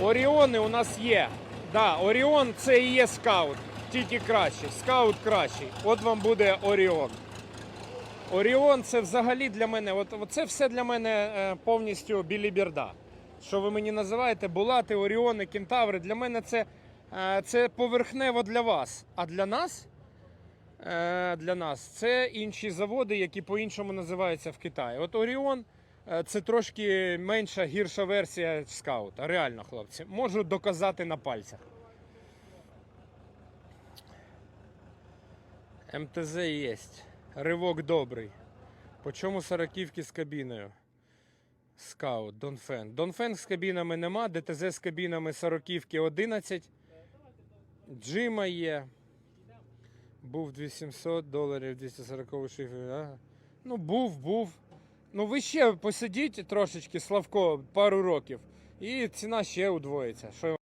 Оріони у нас є. Да, Оріон це і є скаут, тільки кращий. Скаут кращий. От вам буде Оріон. Оріон це взагалі для мене, от, це все для мене е, повністю біліберда. Що ви мені називаєте, булати, Оріони, кентаври. Для мене це, е, це поверхнево для вас. А для нас, е, для нас це інші заводи, які по-іншому називаються в Китаї. От Оріон це трошки менша, гірша версія скаута. Реально, хлопці. Можу доказати на пальцях. МТЗ є. Ривок добрий. По чому сороківки з кабіною? Скаут, Донфен. Донфен з кабінами нема, ДТЗ з кабінами сороківки 11. Джима є. Був 2700 доларів, 240 шифр. Ага. Ну, був, був. Ну, ви ще посидіть трошечки, Славко, пару років, і ціна ще удвоїться. Що